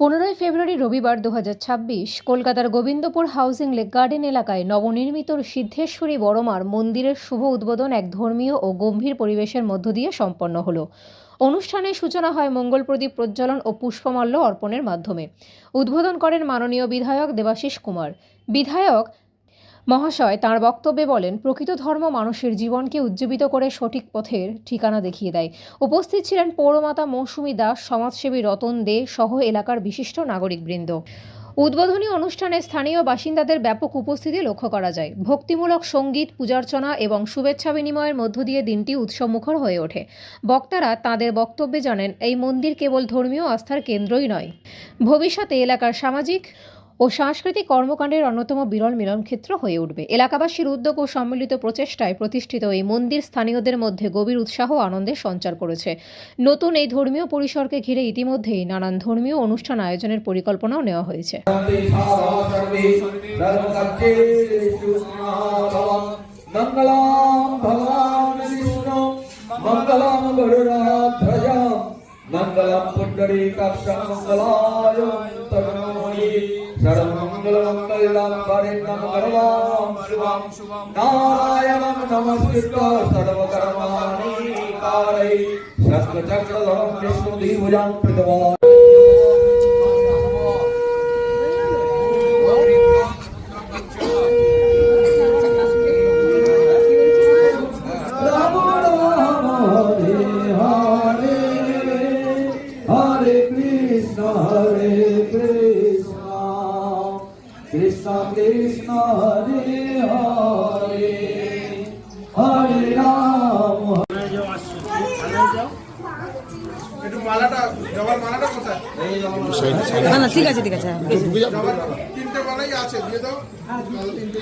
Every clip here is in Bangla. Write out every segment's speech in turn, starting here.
পনেরোই ফেব্রুয়ারি রবিবার দুহাজার ছাব্বিশ কলকাতার গোবিন্দপুর হাউজিং লেক গার্ডেন এলাকায় নবনির্মিত সিদ্ধেশ্বরী বড়মার মন্দিরের শুভ উদ্বোধন এক ধর্মীয় ও গম্ভীর পরিবেশের মধ্য দিয়ে সম্পন্ন হলো। অনুষ্ঠানের সূচনা হয় মঙ্গল প্রদীপ প্রজ্বলন ও পুষ্পমাল্য অর্পণের মাধ্যমে। উদ্বোধন করেন মাননীয় বিধায়ক দেবাশিস কুমার। বিধায়ক মহাশয় তাঁর বক্তব্যে বলেন, প্রকৃত ধর্ম মানুষের জীবনকে উজ্জীবিত করে সঠিক পথের ঠিকানা দেখিয়ে দেয়। উপস্থিত ছিলেন পৌরমাতা মৌসুমী দাস, সমাজসেবী রতন দে সহ এলাকার বিশিষ্ট নাগরিকবৃন্দ। উদ্বোধনী অনুষ্ঠানে স্থানীয় বাসিন্দাদের ব্যাপক উপস্থিতি লক্ষ্য করা যায়। ভক্তিমূলক সংগীত, পূজার্চনা এবং শুভেচ্ছা বিনিময়ের মধ্য দিয়ে দিনটি উৎসবমুখর হয়ে ওঠে। বক্তারা তাদের বক্তব্যে জানেন, এই মন্দির কেবল ধর্মীয় আস্থার কেন্দ্রই নয়। ভবিষ্যতে এলাকার সামাজিক ও সাংস্কৃতিক কর্মকাণ্ডের অন্যতম বিরল মিলনক্ষেত্র হয়ে উঠবে। এলাকাবাসীর উদ্যোগ ও সম্মিলিত প্রচেষ্টায় প্রতিষ্ঠিত এই মন্দির স্থানীয়দের মধ্যে গভীর উৎসাহ আনন্দের সঞ্চার করেছে। নতুন এই ধর্মীয় পরিসরকে ঘিরে ইতিমধ্যেই নানান ধর্মীয় অনুষ্ঠান আয়োজনের পরিকল্পনাও নেওয়া হয়েছে। মঙ্গলাম भगवान् विष्णु मङ्गलं गरुडाध्वज मङ्गलं पुण्डरीकाक्षं मङ्गलाय तरुणमणि सर्वमङ्गलमङ्गलं वरेण्यं गर्वां शिवां नारायणं नमस्कृत्य सर्वकर्माणि कारय शस्त्रचक्रधरं विष्णुधिभुजां कृतवान् না না ঠিক আছে ঠিক আছে তিনটে মালাই আছে দিয়ে দাও। তিনটে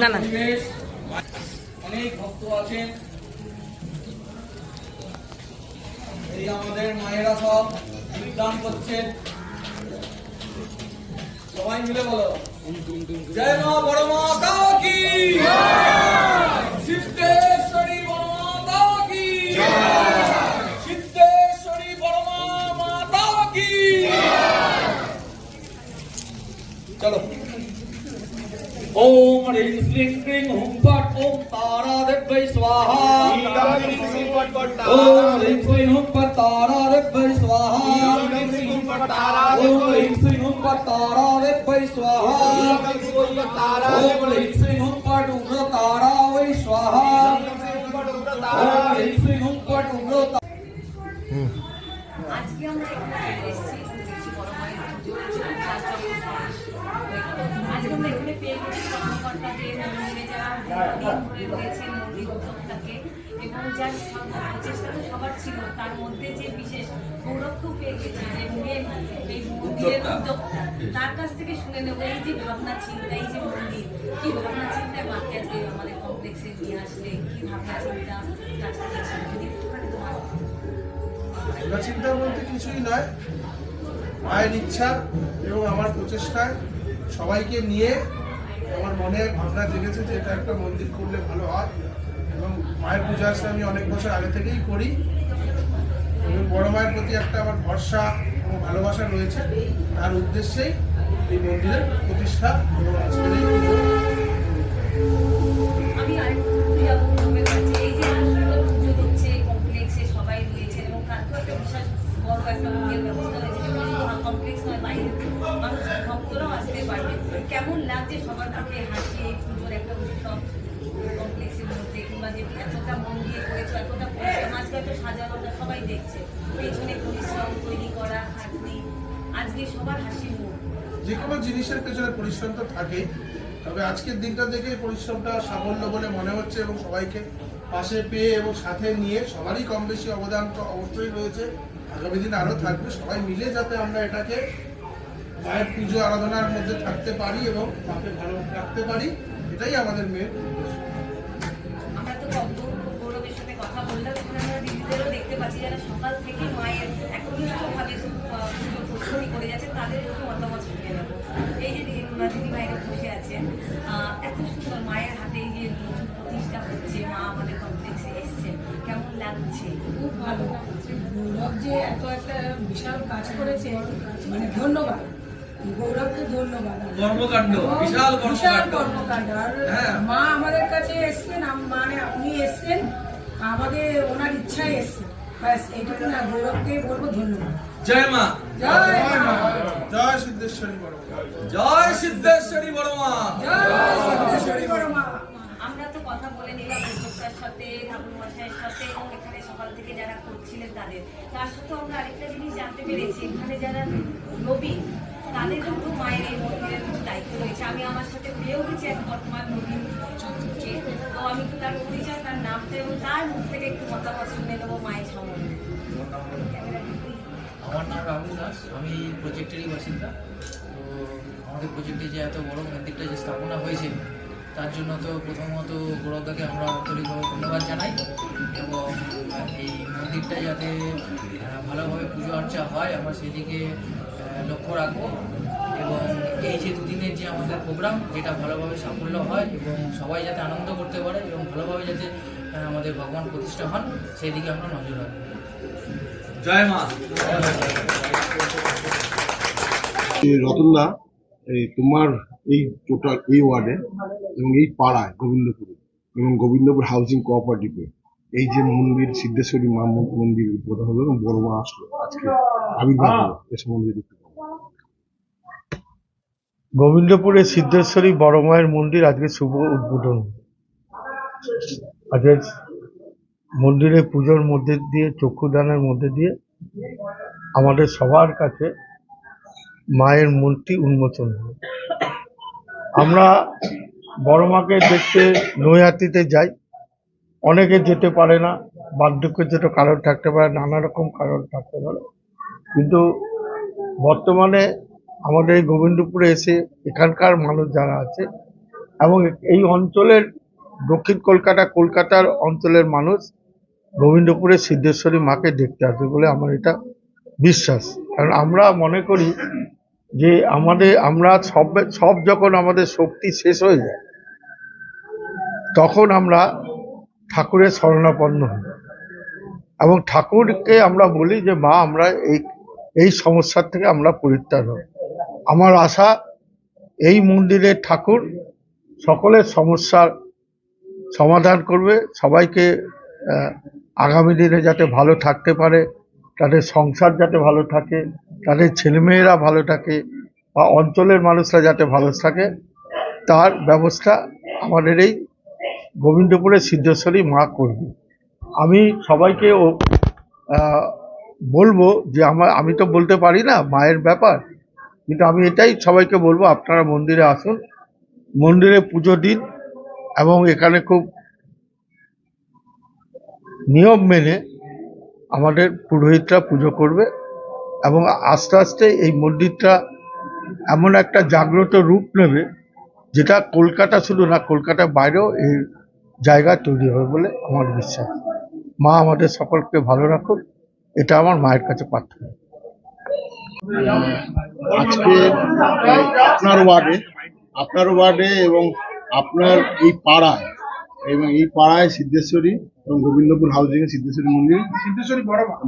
না না। অনেক ভক্ত আছেন। এই আমাদের মায়েরা সব যোগদান করছেন। সবাই মিলে বলো জয় মা বড় মাতা কি সিদ্ধেশ্বরী বড় মাতা কি সিদ্ধেশ্বরী বড় মা মাতা কি চলো ओम ह्रीं श्रीं क्रीं हुं फट् ॐ तारादिभ्यै स्वाहा ओम ह्रीं श्रीं हुं फट् तारादिभ्यै स्वाहा ओम ह्रीं તારા રે ભઈ સ્વાહા. ઓમ હિમ શ્રી હુમ પટ તારા વૈ સ્વાહા. ઓમ હિમ શ્રી মন্দিরে যারা দিন রয়েছে মন্দির উদ্যোক্তাকে এবং যার প্রচেষ্টা সবার ছিল তার মধ্যে যে বিশেষ গৌরবকে পেয়ে গেছি যে উদ্যোক্তা। তার কাছ থেকে শুনে নেব এই যে ভাবনা চিন্তা এই যে মন্দির কি ভাবনা চিন্তায় মাকে আজকে আমাদের কমপ্লেক্সে নিয়ে আসলে কি ভাবনা চিন্তা যদি ভাবনা চিন্তা বলতে কিছুই নয়। মায়ের ইচ্ছা এবং আমার প্রচেষ্টায় সবাইকে নিয়ে আমার মনে ভাবনা জেগেছে যে এটা একটা মন্দির করলে ভালো হয় এবং মায়ের পূজা আসলে আমি অনেক বছর আগে থেকেই করি। এবং বড় মায়ের প্রতি একটা আমার ভরসা এবং ভালোবাসা রয়েছে। তার উদ্দেশ্যেই এই মন্দিরের প্রতিষ্ঠা কমপ্লেক্সে ভক্তরাও আসতে পারবে। কেমন লাগছে? সবার হাসি এই পুজোর একটা উৎসব কমপ্লেক্সের মধ্যে, কিংবা যে এতটা মন দিয়ে করেছ, এতটা সাজানোটা সবাই দেখছে। পেছনে পরিশ্রম, তৈরি করা খাটনি আজকে সবার হাসি মুখ। যে কোনো জিনিসের পেছনে পরিশ্রম তো থাকেই। তবে আজকের দিনটা দেখে পরিশ্রমটা সাফল্য বলে মনে হচ্ছে এবং সবাইকে পাশে পেয়ে এবং সাথে নিয়ে সবারই কম বেশি অবদান তো অবশ্যই রয়েছে। আগামী দিন আরও থাকবে। সবাই মিলে যাতে আমরা এটাকে মায়ের পুজো আরাধনার মধ্যে থাকতে পারি এবং মাকে ভালো রাখতে পারি এটাই আমাদের মেয়ের আমরা তো সাথে কথা আমরা দেখতে পাচ্ছি যারা সকাল থেকে মায়ের পুজো করে তাদের মতামত এই যে বসে আছেন এত সুন্দর মায়ের হাতে প্রতিষ্ঠা হচ্ছে মা আমাদের কেমন লাগছে? খুব ভালো গৌরব যে এত একটা বিশাল কাজ করেছে মানে ধন্যবাদ। গৌরবকে ধন্যবাদ। কর্মকাণ্ড বিশাল বিশাল কর্মকাণ্ড। কর্মকাণ্ড। আর। মা আমাদের কাছে এসছেন মানে আপনি এসছেন আমাদের ওনার ইচ্ছায় এসছেন। ব্যাস এইটুকু না গৌরবকে বলব ধন্যবাদ। জয় মা। জয় মা। জয় সিদ্ধেশ্বরী বড় জয় সিদ্ধেশ্বরী বড় মা জয় সিদ্ধেশ্বরী বড় মা আমরা তো কথা বলে নিলাম উদ্যোক্তার সাথে ঠাকুর মশাইয়ের সাথে এবং এখানে সকাল থেকে যারা করছিলেন তাদের। তার সাথেও আমরা আরেকটা জিনিস জানতে পেরেছি। এখানে যারা নবীন তাদের কিন্তু মায়ের এই মন্দিরের দায়িত্ব রয়েছে। আমি আমার সাথে পেয়েও গেছি এক বর্তমান নবীন কে। তো আমি একটু তার পরিচয়, তার নামটা এবং তার মুখ থেকে একটু মতামত শুনে নেব মায়ের সম্বন্ধে আমার নাম রাহুল দাস। আমি প্রজেক্টেরই বাসিন্দা। তো আমাদের প্রজেক্টে যে এত বড় মন্দিরটা যে স্থাপনা হয়েছে, তার জন্য তো প্রথমত গৌরবদাকে আমরা আন্তরিকভাবে ধন্যবাদ জানাই এবং এই মন্দিরটা যাতে ভালোভাবে পুজো অর্চা হয়, আমরা সেদিকে লক্ষ্য রাখব। এবং এই যে দুদিনের যে আমাদের প্রোগ্রাম যেটা ভালোভাবে সাফল্য হয় এবং সবাই যাতে আনন্দ করতে পারে এবং ভালোভাবে যাতে আমাদের ভগবান প্রতিষ্ঠা হন সেই দিকে আমরা নজর রাখব। জয় মা। রতনদা এই তোমার এই টোটাল এই ওয়ার্ডে এবং এই পাড়ায় গোবিন্দপুরে এবং গোবিন্দপুর হাউজিং কোঅপারেটিভে এই যে মন্দির সিদ্ধেশ্বরী মা মন্দির উদ্বোধন হলো এবং বড় মা আসলো আজকে। আবির্ভাব হলো এ সম্বন্ধে। গোবিন্দপুরে সিদ্ধেশ্বরী বড় মায়ের মন্দির আজকে শুভ উদ্বোধন। আজকে মন্দিরে পুজোর মধ্যে দিয়ে, চক্ষুদানের মধ্যে দিয়ে আমাদের সবার কাছে মায়ের মূর্তি উন্মোচন হলো আমরা বড় মাকে দেখতে নৈহাটিতে যাই। অনেকে যেতে পারে না, বার্ধক্যের জন্য কারণ থাকতে পারে, নানা রকম কারণ থাকতে পারে। কিন্তু বর্তমানে আমাদের এই গোবিন্দপুরে এসে এখানকার মানুষ যারা আছে, এবং এই অঞ্চলের দক্ষিণ কলকাতা, কলকাতার অঞ্চলের মানুষ গোবিন্দপুরে সিদ্ধেশ্বরী মাকে দেখতে আসবে বলে আমার এটা বিশ্বাস। কারণ আমরা মনে করি যে আমাদের, আমরা সব সব যখন আমাদের শক্তি শেষ হয়ে যায়, তখন আমরা ঠাকুরের শরণাপন্ন হই। এবং ঠাকুরকে আমরা বলি যে, মা, আমরা এই এই সমস্যার থেকে আমরা পরিত্রাণ হই। আমার আশা, এই মন্দিরের ঠাকুর সকলের সমস্যার সমাধান করবে। সবাইকে আগামী দিনে যাতে ভালো থাকতে পারে, তাদের সংসার যাতে ভালো থাকে, তাদের ছেলেমেয়েরা ভালো থাকে বা অঞ্চলের মানুষরা যাতে ভালো থাকে, তার ব্যবস্থা আমাদের এই গোবিন্দপুরের সিদ্ধেশ্বরী মা করবে। আমি সবাইকে বলব যে আমার, আমি তো বলতে পারি না, মায়ের ব্যাপার কিন্তু আমি এটাই সবাইকে বলব, আপনারা মন্দিরে আসুন। মন্দিরে পুজো দিন এবং এখানে খুব নিয়ম মেনে আমাদের পুরোহিতরা পুজো করবে এবং আস্তে আস্তে এই মন্দিরটা এমন একটা জাগ্রত রূপ নেবে যেটা কলকাতা শুধু না, কলকাতার বাইরেও এই জায়গা তৈরি হবে বলে আমার বিশ্বাস। মা আমাদের সকলকে ভালো রাখুন এটা আমার মায়ের কাছে প্রার্থনা। আজকে আপনার ওয়ার্ডে আপনার ওয়ার্ডে এবং আপনার এই পাড়ায় এবং এই পাড়ায় সিদ্ধেশ্বরী এবং গোবিন্দপুর হাউজিং এ সিদ্ধেশ্বরী মন্দির সিদ্ধেশ্বরী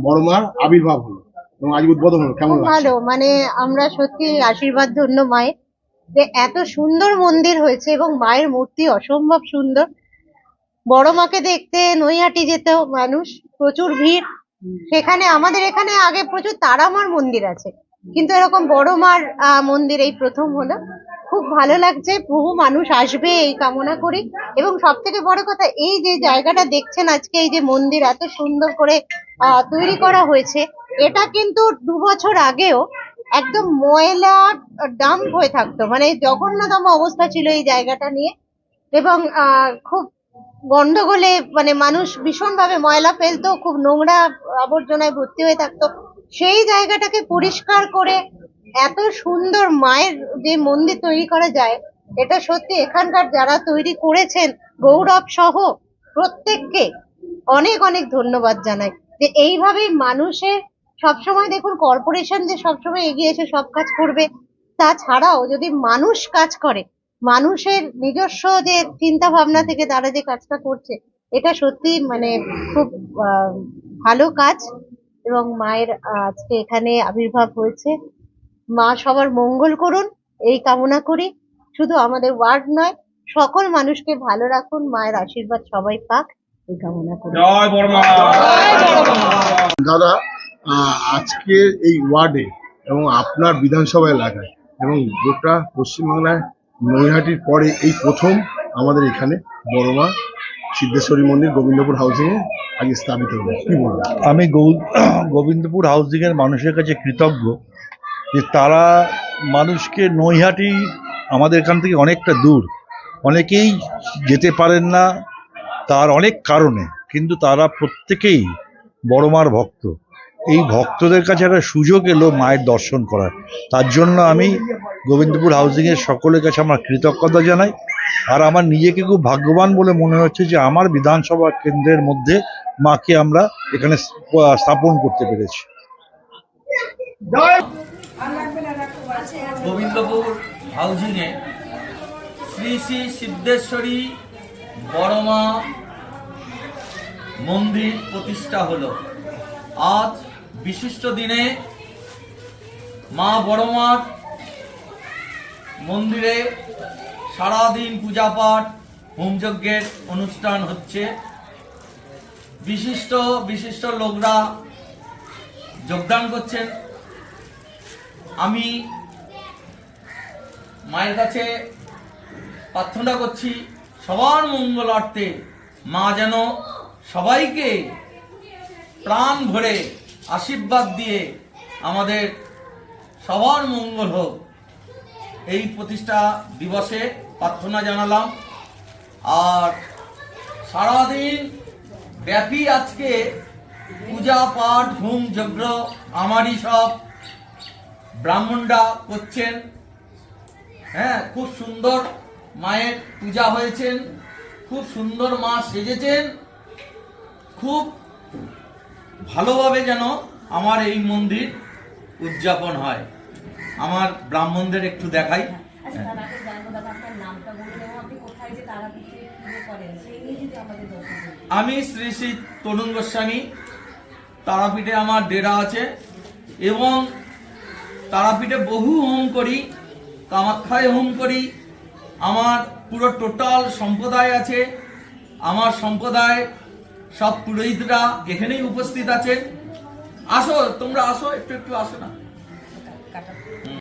বড় মা। মার আবির্ভাব হলো এবং আজ উদ্বোধন হলো। কেমন ভালো মানে আমরা সত্যি আশীর্বাদ ধন্য মায়ের। যে এত সুন্দর মন্দির হয়েছে এবং মায়ের মূর্তি অসম্ভব সুন্দর। বড় মাকে দেখতে নৈহাটি যেত মানুষ প্রচুর ভিড়। সেখানে আমাদের এখানে আগে প্রচুর তারামার মন্দির আছে। কিন্তু এরকম বড় মার মন্দির এই প্রথম হলো। খুব ভালো লাগছে, বহু মানুষ আসবে এই কামনা করি। এবং সব থেকে বড় কথা, এই যে জায়গাটা দেখছেন আজকে, এই যে মন্দির এত সুন্দর করে তৈরি করা হয়েছে, এটা কিন্তু দু বছর আগেও একদম ময়লা ডাম্প হয়ে থাকতো। মানে জঘন্যতম অবস্থা ছিল এই জায়গাটা নিয়ে। এবং খুব গন্ডগোলে মানে মানুষ ভীষণভাবে ময়লা ফেলতো, খুব নোংরা আবর্জনায় ভর্তি হয়ে থাকতো। সেই জায়গাটাকে পরিষ্কার করে এত সুন্দর মায়ের যে মন্দির তৈরি করা যায়, এটা সত্যি এখানকার যারা তৈরি করেছেন গৌরব সহ প্রত্যেককে অনেক অনেক ধন্যবাদ জানাই। যে এইভাবেই মানুষের সবসময় দেখুন কর্পোরেশন যে সবসময় এগিয়ে এসে সব কাজ করবে, তাছাড়াও যদি মানুষ কাজ করে মানুষের নিজস্ব যে চিন্তা ভাবনা থেকে তারা যে কাজটা করছে এটা সত্যি মানে খুব আহ, ভালো কাজ এবং মায়ের আজকে এখানে আবির্ভাব হয়েছে। মা সবার মঙ্গল করুন এই কামনা করি। শুধু আমাদের ওয়ার্ড নয় সকল মানুষকে ভালো রাখুন মায়ের আশীর্বাদ সবাই পাক এই কামনা করি। দাদা আহ, আজকে এই ওয়ার্ডে এবং আপনার বিধানসভা এলাকায় এবং গোটা পশ্চিমবাংলায় নৈহাটির পরে এই প্রথম আমাদের এখানে বড়মা সিদ্ধেশ্বরী মন্দির গোবিন্দপুর হাউসিং এ আগে স্থাপিত হলো। কি বলবেন আমি গোবিন্দপুর হাউসিংয়ের মানুষের কাছে কৃতজ্ঞ যে তারা মানুষকে নৈহাটি আমাদের এখান থেকে অনেকটা দূর। অনেকেই যেতে পারেন না তার অনেক কারণে, কিন্তু তারা প্রত্যেকেই বড় মার ভক্ত। এই ভক্তদের কাছে একটা সুযোগ এলো মায়ের দর্শন করার। তার জন্য আমি গোবিন্দপুর হাউসিংয়ের সকলের কাছে আমার কৃতজ্ঞতা জানাই। আর আমার নিজেকে খুব ভাগ্যবান বলে মনে হচ্ছে যে আমার বিধানসভা কেন্দ্রের মধ্যে মাকে আমরা এখানে স্থাপন করতে পেরেছি। গোবিন্দপুর হাউজিংয়ে শ্রী শ্রী সিদ্ধেশ্বরী বড়মা মন্দির প্রতিষ্ঠা হলো। আজ বিশিষ্ট দিনে মা বড়মার মন্দিরে সারাদিন পূজা পাঠ হোমযজ্ঞের অনুষ্ঠান হচ্ছে। বিশিষ্ট বিশিষ্ট লোকরা যোগদান করছেন। আমি মায়ের কাছে প্রার্থনা করছি, সবার মঙ্গলার্থে মা যেন সবাইকে প্রাণ ভরে আশীর্বাদ দিয়ে আমাদের সবার মঙ্গল হোক। এই প্রতিষ্ঠা দিবসে প্রার্থনা জানালাম। আর সারাদিন ব্যাপী আজকে পূজা পাঠ হোম যজ্ঞ, আমারই সব ব্রাহ্মণরা করছেন। হ্যাঁ খুব সুন্দর মায়ের পূজা হয়েছেন। খুব সুন্দর মা সেজেছেন। খুব ভালোভাবে যেন আমার এই মন্দির উদযাপন হয়। আমার ব্রাহ্মণদের একটু দেখাই। আচ্ছা দাদা আপনি জানব দাদা আপনার নামটা বলুন এবং আপনি কোথায় যে তারাপীঠে পুজো করেন সেই নিয়ে যদি আমাদের দর্শন করুন আমি শ্রী শ্রী তরুণ গোস্বামী তারাপীঠে আমার ডেরা আছে এবং তারাপীঠে বহু হোম করি কামাখ্যায় হোম করি। আমার পুরো টোটাল সম্প্রদায় আছে। আমার সম্প্রদায় সব পুরোহিতরা এখানেই উপস্থিত আছেন আসো তোমরা আসো একটু একটু আসো না।